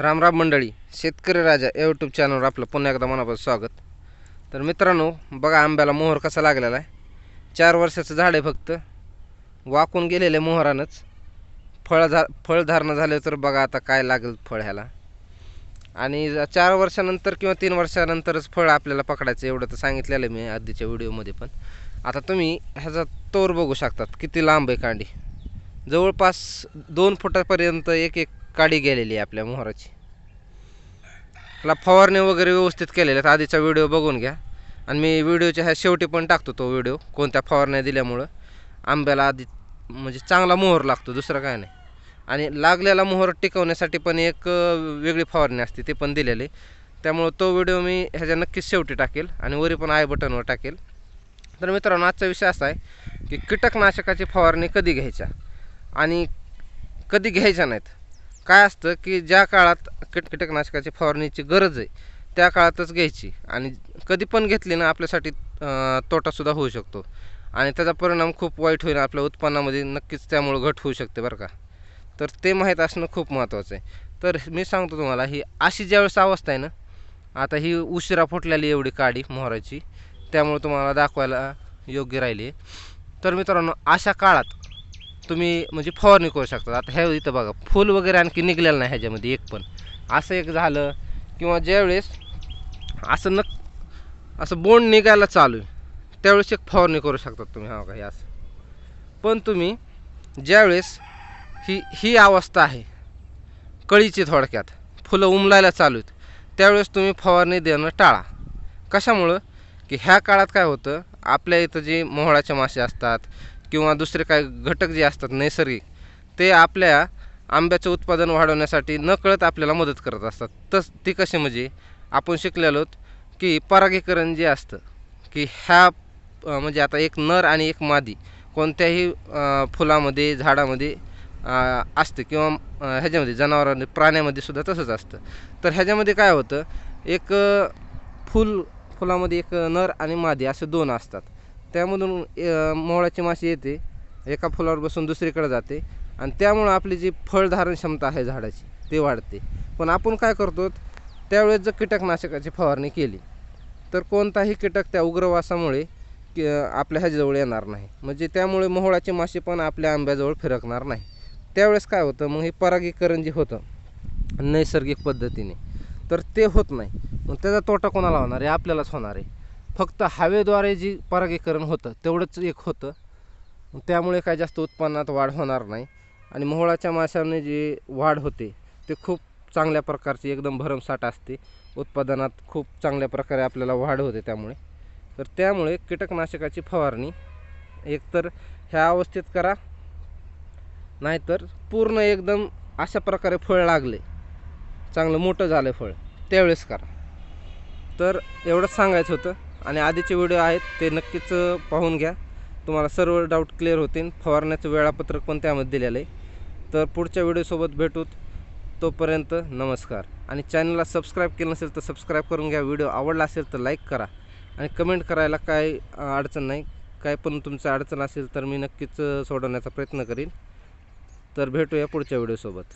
राम राम मंडळी शेतकरी राजा या यूट्यूब चॅनलवर आपलं पुन्हा एकदा मनापासून स्वागत. तर मित्रांनो बघा आंब्याला मोहर कसा लागलेला आहे. चार वर्षाचं झाड आहे फक्त. वाकून गेलेलं आहे मोहरानंच. फळ झा फळ धारणं झालं तर बघा आता काय लागेल फळ ह्याला. आणि चार वर्षानंतर किंवा तीन वर्षानंतरच फळ आपल्याला पकडायचं एवढं तर सांगितलेलं आहे मी आधीच्या व्हिडिओमध्ये पण. आता तुम्ही ह्याचा तोर बघू शकतात किती लांब आहे कांडी. जवळपास दोन फुटापर्यंत एक एक काडी गेलेली आहे आपल्या मोहराची. त्याला फवारणी वगैरे व्यवस्थित केलेल्या आहेत. आधीचा व्हिडिओ बघून घ्या. आणि मी व्हिडिओच्या ह्या शेवटी पण टाकतो तो व्हिडिओ कोणत्या फवारण्या दिल्यामुळं. आंब्याला आधी म्हणजे चांगला मोहर लागतो दुसरं काय नाही. आणि लागलेला मोहर टिकवण्यासाठी पण एक वेगळी फवारणी असते ते पण दिलेली. त्यामुळं तो व्हिडिओ मी ह्याच्या नक्कीच शेवटी टाकेल आणि वरी पण आय बटनवर टाकेल. तर मित्रांनो आजचा विषय असा आहे की कीटकनाशकाची फवारणी कधी घ्यायच्या? आणि कधी घ्यायच्या नाहीत? काय असतं की ज्या काळात कीट कीटकनाशकाची फवारणीची गरज आहे त्या काळातच घ्यायची. आणि कधी पण घेतली ना आपल्यासाठी तोटासुद्धा होऊ शकतो. आणि त्याचा परिणाम खूप वाईट होईल आपल्या उत्पन्नामध्ये नक्कीच त्यामुळं घट होऊ शकते बरं का. तर ते माहीत असणं खूप महत्त्वाचं आहे. तर मी सांगतो तुम्हाला ही अशी ज्यावेळेस अवस्था आहे ना आता ही उशिरा फुटलेली एवढी काडी मोहराची त्यामुळे तुम्हाला दाखवायला योग्य राहिली आहे. तर मित्रांनो अशा काळात तुम्ही म्हणजे फवारणी करू शकता. आता ह्या इथं बघा फुल वगैरे आणखी निघलेलं नाही ह्याच्यामध्ये एक पण. असं एक झालं किंवा ज्यावेळेस असं नक असं बोंड निघायला चालू आहे त्यावेळेस एक फवारणी करू शकतात तुम्ही. हा का असं. पण तुम्ही ज्यावेळेस ही ही अवस्था आहे कळीची थोडक्यात फुलं उमलायला चालू आहेत त्यावेळेस तुम्ही फवारणी देणं टाळा. कशामुळं? की ह्या काळात काय होतं आपल्या इथं जे मोहळाचे मासे असतात किंवा दुसरे काय घटक जे असतात नैसर्गिक ते आपल्या आंब्याचं उत्पादन वाढवण्यासाठी नकळत आपल्याला मदत करत असतात. तस ती कशी म्हणजे आपण शिकलेलो की परागीकरण जे असतं की ह्या म्हणजे आता एक नर आणि एक मादी कोणत्याही फुलामध्ये झाडामध्ये असतं असते किंवा ह्याच्यामध्ये जनावरांमध्ये प्राण्यामध्ये सुद्धा तसंच असतं. तर ह्याच्यामध्ये काय होतं एक फुल फुलामध्ये एक नर आणि मादी असे दोन असतात. त्यामधून मोहळाची माशी येते एका फुलावर बसून दुसरीकडे जाते आणि त्यामुळं आपली जी फळधारण क्षमता आहे झाडाची ते वाढते. पण आपण काय करतो त्यावेळेस जर कीटकनाशकाची फवारणी केली तर कोणताही कीटक त्या उग्रवासामुळे की आपल्या ह्याजवळ येणार नाही. म्हणजे त्यामुळे मोहळाची माशी पण आपल्या आंब्याजवळ फिरकणार नाही. त्यावेळेस काय होतं मग हे परागीकरण जे होतं नैसर्गिक पद्धतीने तर ते होत नाही. मग त्याचा तोटा कोणाला होणार आहे? आपल्यालाच होणार आहे. फक्त हवेद्वारे जी परागीकरण होतं तेवढंच एक होतं. त्यामुळे काय जास्त उत्पन्नात वाढ होणार नाही. आणि मोहळाच्या माशाने जी वाढ होते ते खूप चांगल्या प्रकारची एकदम भरमसाठ असते. उत्पादनात खूप चांगल्या प्रकारे आपल्याला वाढ होते त्यामुळे. तर त्यामुळे कीटकनाशकाची फवारणी एकतर ह्या अवस्थेत करा नाहीतर पूर्ण एकदम अशा प्रकारे फळ लागले चांगलं मोठं झालं फळ त्यावेळेस करा. तर एवढंच सांगायचं होतं. आणि आधीचे व्हिडिओ आहेत ते नक्कीच पाहून घ्या. तुम्हाला सर्व डाऊट क्लिअर होतील. फवारण्याचं वेळापत्रक पण त्यामध्ये दिलेलं आहे. तर पुढच्या व्हिडिओसोबत भेटूत. तोपर्यंत नमस्कार. आणि चॅनलला सबस्क्राईब केलं नसेल तर सबस्क्राईब करून घ्या. व्हिडिओ आवडला असेल तर लाईक करा. आणि कमेंट करायला काय अडचण नाही. काय पण तुमचं अडचण असेल तर मी नक्कीच सोडवण्याचा प्रयत्न करीन. तर भेटूया पुढच्या व्हिडिओसोबत